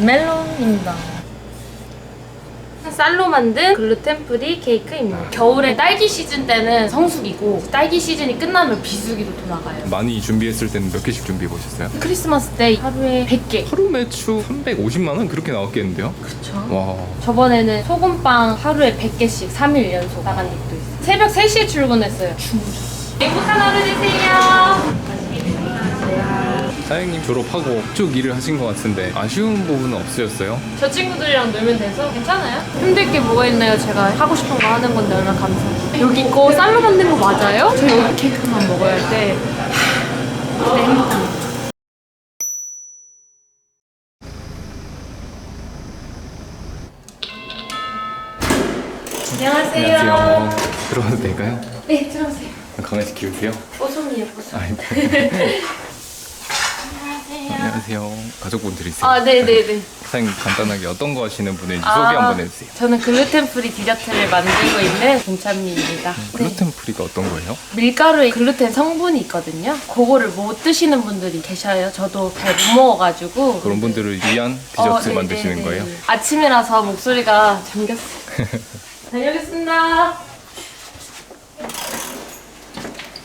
멜론입니다. 쌀로 만든 글루텐 프리 케이크입니다. 겨울에 딸기 시즌 때는 성수기고 딸기 시즌이 끝나면 비수기로 돌아가요. 많이 준비했을 때는 몇 개씩 준비해 보셨어요? 크리스마스 때 하루에 100개. 하루 매출 350만 원 그렇게 나왔겠는데요? 그쵸. 와. 저번에는 소금빵 하루에 100개씩 3일 연속 나간 적도 있어요. 새벽 3시에 출근했어요. 주무셨어요. 행복한 하루 되세요. 사장님 졸업하고 쭉 일을 하신 것 같은데 아쉬운 부분은 없으셨어요? 저 친구들이랑 놀면 돼서 괜찮아요? 힘들 게 뭐가 있나요? 제가 하고 싶은 거 하는 건데 얼마나 감사해요. 여기 거 쌀로 만든 거 맞아요? 저 여기 케이크만 먹어야 할 때. 하, 네, 행복합니다. 안녕하세요. 안녕하세요. 들어와도 될까요? 네, 들어오세요. 강아지 키우세요? 뽀송이에요, 뽀송. 아이고. 안녕하세요. 안녕하세요. 가족분들 있어요. 아, 네네네. 사장님 간단하게 어떤 거 하시는 분인지 아, 소개 한번 해주세요. 저는 글루텐 프리 디저트를 만들고 있는 동찬미입니다. 네. 글루텐 프리가 어떤 거예요? 밀가루에 글루텐 성분이 있거든요. 그거를 못 드시는 분들이 계셔요. 저도 잘 못 먹어가지고. 그런 분들을 위한 디저트 어, 네, 만드시는 네, 네. 거예요? 아침이라서 목소리가 잠겼어요. 다녀오겠습니다.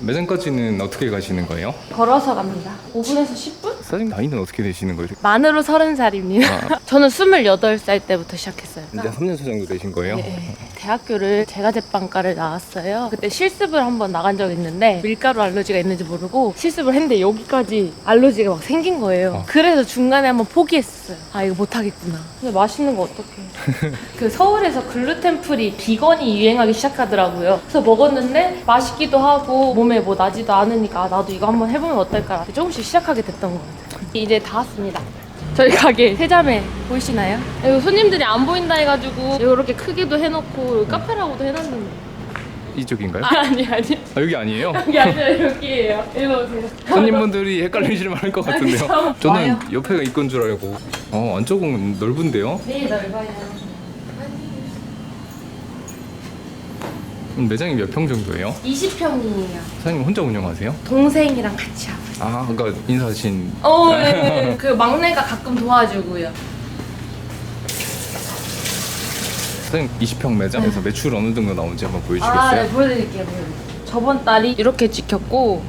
매장까지는 어떻게 가시는 거예요? 걸어서 갑니다. 5분에서 10분? 사장님 나이는 어떻게 되시는 거예요? 만으로 30살입니다. 아. 저는 28살 때부터 시작했어요. 이제 3년 차 정도 되신 거예요? 네. 대학교를 제과 제빵과를 나왔어요. 그때 실습을 한번 나간 적이 있는데 밀가루 알러지가 있는지 모르고 실습을 했는데 여기까지 알러지가 막 생긴 거예요. 어. 그래서 중간에 한번 포기했어요. 아 이거 못하겠구나. 근데 맛있는 거 어떡해. 그 서울에서 글루텐 프리 비건이 유행하기 시작하더라고요. 그래서 먹었는데 맛있기도 하고 몸에 뭐 나지도 않으니까 아, 나도 이거 한번 해보면 어떨까. 조금씩 시작하게 됐던 것 같아요. 이제 다 왔습니다. 저희 가게 세자매 보이시나요? 이거 손님들이 안 보인다 해가지고 이렇게 크기도 해놓고 카페라고도 해놨는데 이쪽인가요? 아니 아니 아, 여기 아니에요? 여기 아니라 여기에요 일로 오세요 손님분들이 헷갈리실 만할 것 같은데요. 참 저는 와요. 옆에가 이건 줄 알고. 어, 안쪽은 넓은데요? 네 넓어요 음, 매장이 몇 평 정도예요? 20평이에요 사장님 혼자 운영하세요? 동생이랑 같이 하고 아, 아까 인사하신 어, 네, 네. 그 막내가 가끔 도와주고요 사장님 20평 매장에서 매출 어느 정도 나오는지 한번 아, 보여주시겠어요? 네, 보여드릴게요 보여드릴게요 저번 달이 이렇게 찍혔고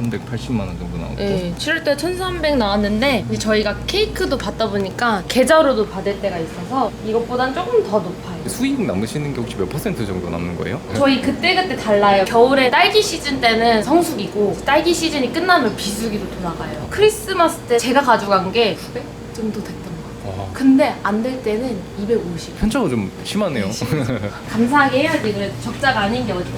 380만 원 정도 나오고 네, 7월 달 1300 나왔는데 이제 저희가 케이크도 받다 보니까 계좌로도 받을 때가 있어서 이것보단 조금 더 높아요 수익 남으시는 게 혹시 몇 퍼센트 정도 남는 거예요? 저희 그때그때 달라요. 겨울에 딸기 시즌 때는 성수기고 딸기 시즌이 끝나면 비수기로 돌아가요. 크리스마스 때 제가 가져간 게 900 정도 됐던 거. 와, 근데 안 될 때는 250. 편차가 좀 심하네요. 감사하게 해야지. 그래 적자가 아닌 게 어디야.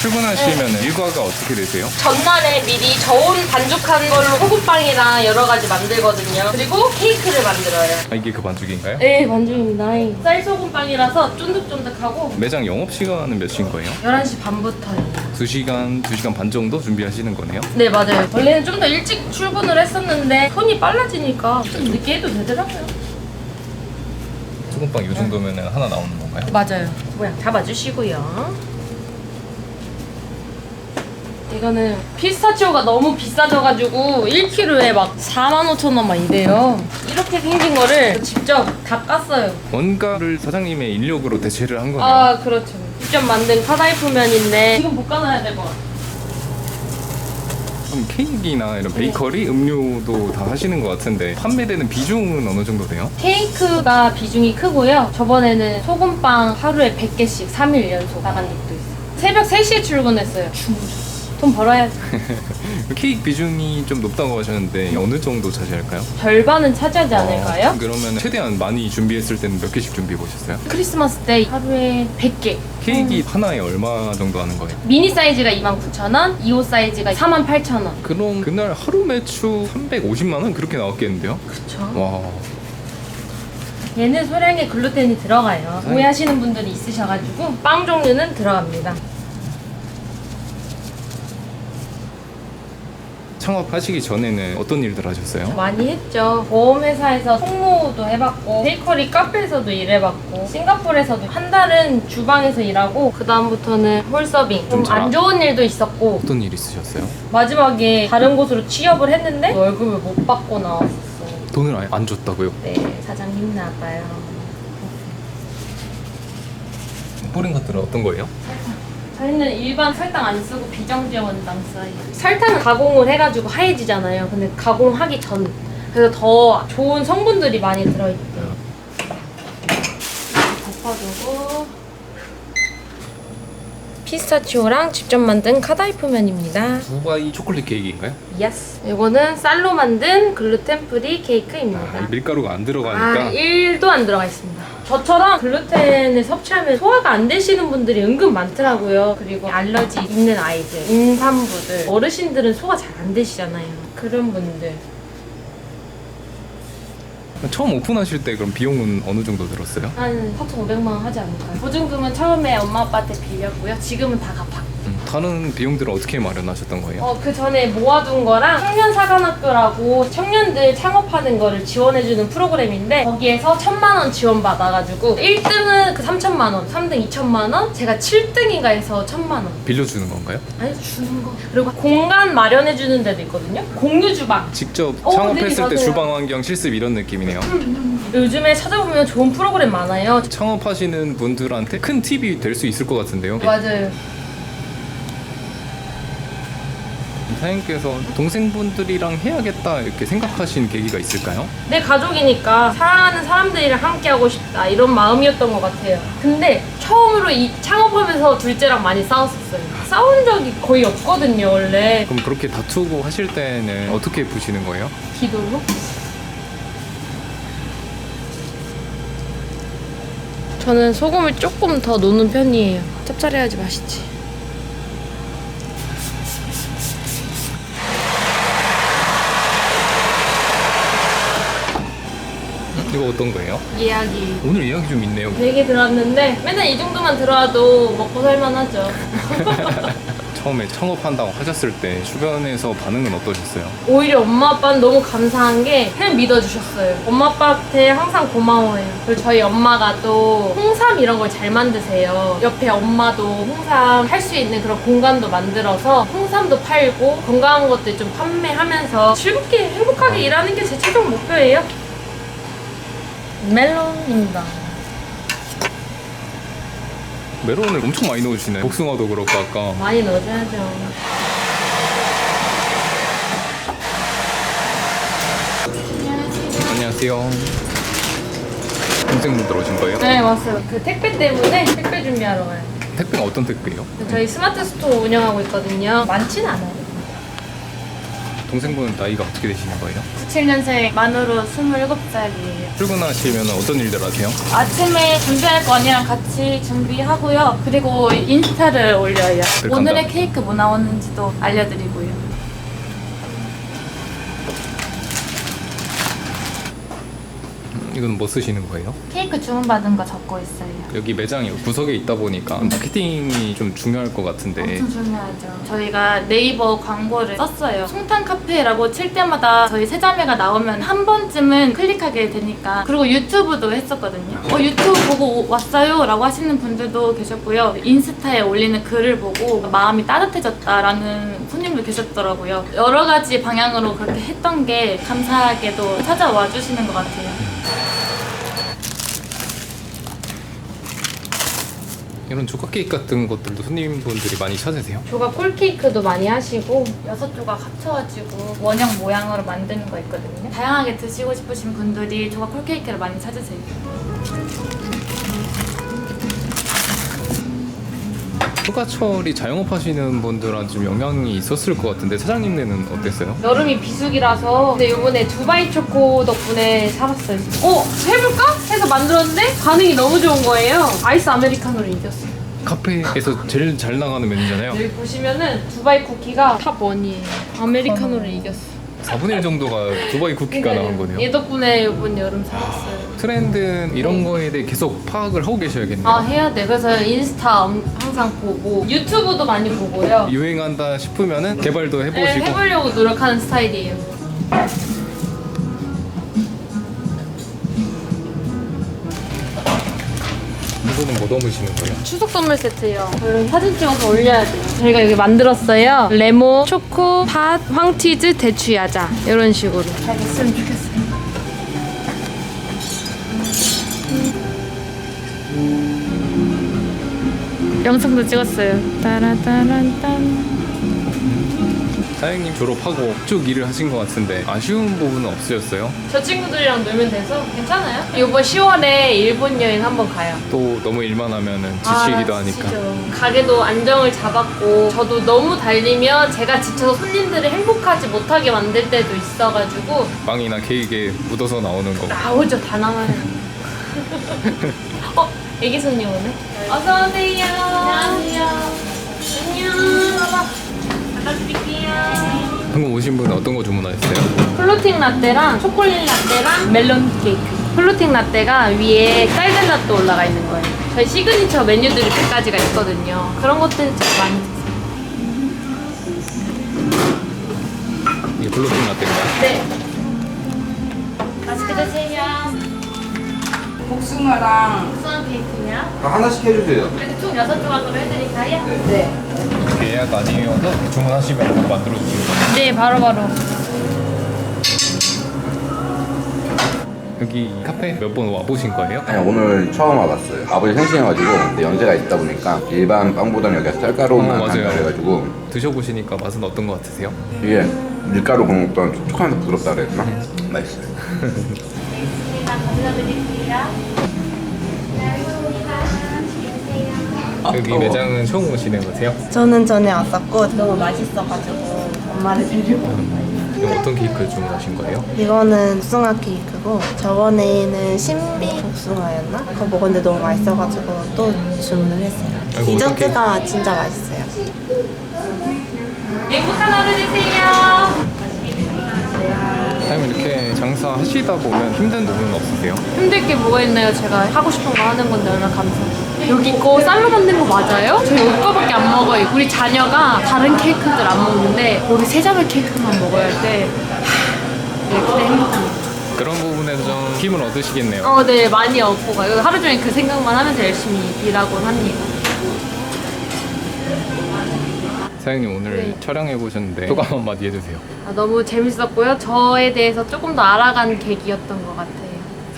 출근하시면 일과가 어떻게 되세요? 전날에 미리 저온 반죽한 걸로 소금빵이랑 여러 가지 만들거든요. 그리고 케이크를 만들어요. 아, 이게 그 반죽인가요? 네, 반죽입니다. 쌀소금빵이라서 쫀득쫀득하고 매장 영업 시간은 몇 시인 거예요? 11시 반부터예요. 2시간, 2시간 반 정도 준비하시는 거네요? 네 맞아요 원래는 좀 더 일찍 출근을 했었는데 손이 빨라지니까 좀 늦게 해도 되더라고요 소금빵 이 정도면 하나 나오는 건가요? 맞아요 모양 잡아주시고요 이거는 피스타치오가 너무 비싸져가지고 1kg에 막 4만 5천 원막 이래요 이렇게 생긴 거를 직접 다 깠어요 원가를 사장님의 인력으로 대체를 한 거네요. 아 그렇죠 직접 만든 카다이프 면인데 지금 볶아놔야 될 것 같아요 그럼 케이크나 이런 베이커리, 음료도 다 하시는 것 같은데 판매되는 비중은 어느 정도 돼요? 케이크가 비중이 크고요. 저번에는 소금빵 하루에 100개씩 3일 연속 나간 적도 있어요. 새벽 3시에 출근했어요. 주무셨어요. 돈 벌어야지. 케이크 비중이 좀 높다고 하셨는데 어느 정도 차지할까요? 절반은 차지하지 않을까요? 어, 그러면 최대한 많이 준비했을 때는 몇 개씩 준비해 보셨어요? 크리스마스 때 하루에 100개. 케이크 하나에 얼마 정도 하는 거예요? 미니 사이즈가 29,000원, 2호 사이즈가 48,000원. 그럼 그날 하루 매출 350만 원 그렇게 나왔겠는데요? 그쵸. 와, 얘는 소량의 글루텐이 들어가요. 네. 오해하시는 분들이 있으셔가지고 빵 종류는 들어갑니다. 창업하시기 전에는 어떤 일들 하셨어요? 많이 했죠. 보험회사에서 총무도 해봤고, 베이커리 카페에서도 일해봤고, 싱가포르에서도 한 달은 주방에서 일하고, 그 다음부터는 홀서빙. 좀좀 잘- 안 좋은 일도 있었고, 어떤 일 있으셨어요? 마지막에 다른 곳으로 취업을 했는데, 월급을 못 받고 나왔었어요. 돈을 아예 안 줬다고요? 네, 사장 힘나봐요. 뿌린 것들은 어떤 거예요? 저희는 일반 설탕 안 쓰고 비정지원당 써요. 설탕은 가공을 해가지고 하얘지잖아요. 근데 가공하기 전. 그래서 더 좋은 성분들이 많이 들어있대요. 덮어주고. 피스타치오랑 직접 만든 카다이프면입니다. 두바이 초콜릿 케이크인가요? 예스. 이거는 쌀로 만든 글루텐 프리 케이크입니다. 아, 밀가루가 안 아, 들어가니까 1도 안 들어가 있습니다. 저처럼 글루텐을 섭취하면 소화가 안 되시는 분들이 은근 많더라고요. 그리고 알러지 있는 아이들, 임산부들, 어르신들은 소화 잘 안 되시잖아요. 그런 분들. 처음 오픈하실 때 그럼 비용은 어느 정도 들었어요? 한 4,500만 원 하지 않을까요? 보증금은 처음에 엄마 아빠한테 빌렸고요. 지금은 다. 음, 다른 비용들은 어떻게 마련하셨던 거예요? 어, 그 전에 모아둔 거랑 청년사관학교라고 청년들 창업하는 거를 지원해주는 프로그램인데 거기에서 천만 원 지원받아가지고 1등은 그 3천만 원, 3등 2천만 원, 제가 7등인가 해서 천만 원. 빌려주는 건가요? 아니 주는 거. 그리고 공간 마련해주는 데도 있거든요. 공유 주방. 직접 어, 창업했을 네, 때 맞아요. 주방 환경 실습 이런 느낌이네요. 요즘에 찾아보면 좋은 프로그램 많아요. 창업하시는 분들한테 큰 팁이 될 수 있을 것 같은데요. 맞아요. 사장님께서 동생분들이랑 해야겠다 이렇게 생각하신 계기가 있을까요? 내 가족이니까 사랑하는 사람들이랑 함께 하고 싶다 이런 마음이었던 것 같아요. 근데 처음으로 이 창업하면서 둘째랑 많이 싸웠었어요. 싸운 적이 거의 없거든요 원래. 그럼 그렇게 다투고 하실 때는 어떻게 푸시는 거예요? 기도로? 저는 소금을 조금 더 넣는 편이에요. 짭짤해야지 맛있지. 이거 어떤 거예요? 이야기. 오늘 이야기 좀 있네요. 되게 들었는데 맨날 이 정도만 들어와도 먹고 살만하죠. 처음에 창업한다고 하셨을 때 주변에서 반응은 어떠셨어요? 오히려 엄마 아빠는 너무 감사한 게 그냥 믿어주셨어요. 엄마 아빠한테 항상 고마워해요. 그리고 저희 엄마가 또 홍삼 이런 걸 잘 만드세요. 옆에 엄마도 홍삼 할 수 있는 그런 공간도 만들어서 홍삼도 팔고 건강한 것들 좀 판매하면서 즐겁게 행복하게 일하는 게 제 최종 목표예요. 멜론입니다. 메론을 엄청 많이 넣으시네. 복숭아도 그렇고 아까 많이 넣어줘야죠. 안녕하세요. 동생분들 오신 거예요? 네, 왔어요. 그 택배 때문에 택배 준비하러 와요. 택배가 어떤 택배예요? 저희 스마트 스토어 운영하고 있거든요. 많진 않아요. 동생분은 나이가 어떻게 되시는 거예요? 97년생 만으로 27살이에요. 출근하시면 어떤 일들 하세요? 아침에 준비할 거 언니랑 같이 준비하고요. 그리고 인스타를 올려요. 네, 오늘의. 케이크 뭐 나오는지도 알려드리고요. 음, 이건 뭐 쓰시는 거예요? 케이크 주문받은 거 적고 있어요. 여기 매장이 구석에 있다 보니까 마케팅이 좀 중요할 것 같은데 엄청 중요하죠. 저희가 네이버 광고를 썼어요. 송탄 카페라고 칠 때마다 저희 세자매가 나오면 한 번쯤은 클릭하게 되니까. 그리고 유튜브도 했었거든요. 어, 유튜브 보고 왔어요? 라고 하시는 분들도 계셨고요. 인스타에 올리는 글을 보고 마음이 따뜻해졌다라는 손님도 계셨더라고요. 여러 가지 방향으로 그렇게 했던 게 감사하게도 찾아와 주시는 것 같아요. 이런 조각 케이크 같은 것들도 손님분들이 많이 찾으세요? 조각 꿀케이크도 많이 하시고 여섯 조각 합쳐가지고 원형 모양으로 만드는 거 있거든요. 다양하게 드시고 싶으신 분들이 조각 콜케이크를 많이 찾으세요. 휴가철이 자영업 하시는 분들한테 좀 영향이 있었을 것 같은데 사장님네는 어땠어요? 여름이 비수기라서 근데 이번에 두바이 초코 덕분에 사봤어요. 어? 해볼까? 해서 만들었는데 반응이 너무 좋은 거예요. 아이스 아메리카노를 이겼어요. 카페에서 제일 잘 나가는 메뉴잖아요. 여기 보시면은 두바이 쿠키가 탑 원이에요. 아메리카노를 이겼어. 4분의 1 정도가 두바이 쿠키가 나온 거네요. 얘 덕분에 이번 여름 살았어요. 트렌드 이런 거에 대해 계속 파악을 하고 계셔야겠네요. 아 해야 돼. 그래서 인스타 엄- 항상 보고 유튜브도 많이 보고요. 유행한다 싶으면은 개발도 네, 해보시고 해보려고 노력하는 스타일이에요. 뭐 넣으시는 거예요? 추석 선물 세트예요. 여러분 사진 찍어서 올려야 돼요. 저희가 여기 만들었어요. 레모, 초코, 팥, 황치즈, 대추, 야자 이런 식으로. 잘 됐으면 좋겠어요. 영상도 찍었어요. 따라따란딴. 사장님 졸업하고 쭉 일을 하신 것 같은데 아쉬운 부분은 없으셨어요? 저 친구들이랑 놀면 돼서 괜찮아요. 이번 10월에 일본 여행 한번 가요. 또 너무 일만 하면은 아, 지치기도 하니까 지치죠. 가게도 안정을 잡았고 저도 너무 달리면 제가 지쳐서 손님들을 행복하지 못하게 만들 때도 있어가지고 빵이나 케이크에 묻어서 나오는 거 나오죠 다 나와요. 어 애기 손님 오네. 어서 오세요. 안녕하세요. 안녕. 방금 오신 분 어떤 거 주문하셨어요? 플로팅 라떼랑 초콜릿 라떼랑 멜론 케이크. 플로팅 라떼가 위에 쌀된 라떼 올라가 있는 거예요. 저희 시그니처 메뉴들이 몇 가지가 있거든요. 그런 것들 좀 많이 드세요. 이게 블루핑 라떼인가요? 네. 맛있게 드세요. 복숭아랑 무슨 케이크냐? 하나씩 해주세요. 그래도 총 여섯 조각으로 해드릴까요? 네. 예약 아니어도 주문하시면 바로 만들어주시는 거예요? 네, 바로바로. 여기 카페 몇 번 와보신 거예요? 아니, 오늘 처음 와봤어요. 아버지 생신해가지고 근데 연세가 있다 보니까 일반 빵보다는 여기가 쌀가루만 어, 맞아요. 그래가지고 드셔보시니까 맛은 어떤 것 같으세요? 이게 밀가루 그런 것보다 촉촉하면서 부드럽다 그랬나? 맛있어요. 감사드릴게요. 여기 매장은 처음 오시는 거세요? 저는 전에 왔었고 너무 맛있어가지고 엄마를 데리고 이거 어떤 케이크 주문하신 거예요? 이거는 복숭아 케이크고 저번에는 신비 복숭아였나? 그거 먹었는데 너무 맛있어가지고 또 주문을 했어요 아이고, 디저트가 진짜 맛있어요 행복한 하루 되세요. 사장님 이렇게 장사하시다 보면 힘든 부분은 없으세요? 힘들 게 뭐가 있나요? 제가 하고 싶은 거 하는 건데 얼마나 감사해요. 여기 거 쌀로 만든 거 맞아요? 저희 여기 거밖에 안 먹어요. 우리 자녀가 다른 케이크들 안 먹는데 여기 세자매 케이크만 먹어야 할 때. 하, 네, 그때 행복합니다. 그런 부분에서 좀 힘을 얻으시겠네요. 어, 네, 많이 얻고 가요. 하루 종일 그 생각만 하면서 열심히 일하곤 합니다. 사장님 오늘 네. 촬영해 보셨는데 소감 한마디 해주세요. 아, 너무 재밌었고요. 저에 대해서 조금 더 알아간 계기였던 것 같아요.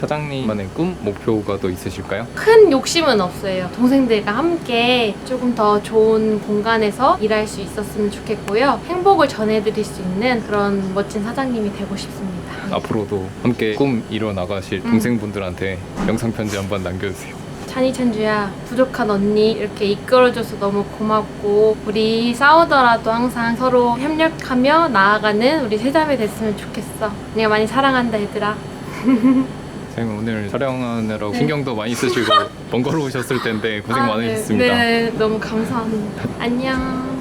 사장님만의 꿈, 목표가 또 있으실까요? 큰 욕심은 없어요. 동생들과 함께 조금 더 좋은 공간에서 일할 수 있었으면 좋겠고요. 행복을 전해드릴 수 있는 그런 멋진 사장님이 되고 싶습니다. 앞으로도 함께 꿈 이뤄 나가실 동생분들한테 영상 편지 한번 남겨주세요. 찬이 찬주야 부족한 언니 이렇게 이끌어줘서 너무 고맙고 우리 싸우더라도 항상 서로 협력하며 나아가는 우리 세자매 됐으면 좋겠어. 내가 많이 사랑한다 얘들아. 사장님 오늘 촬영하느라고 신경도 많이 쓰시고 번거로우셨을 텐데 고생 아, 많으셨습니다. 네, 네, 너무 감사합니다. 안녕.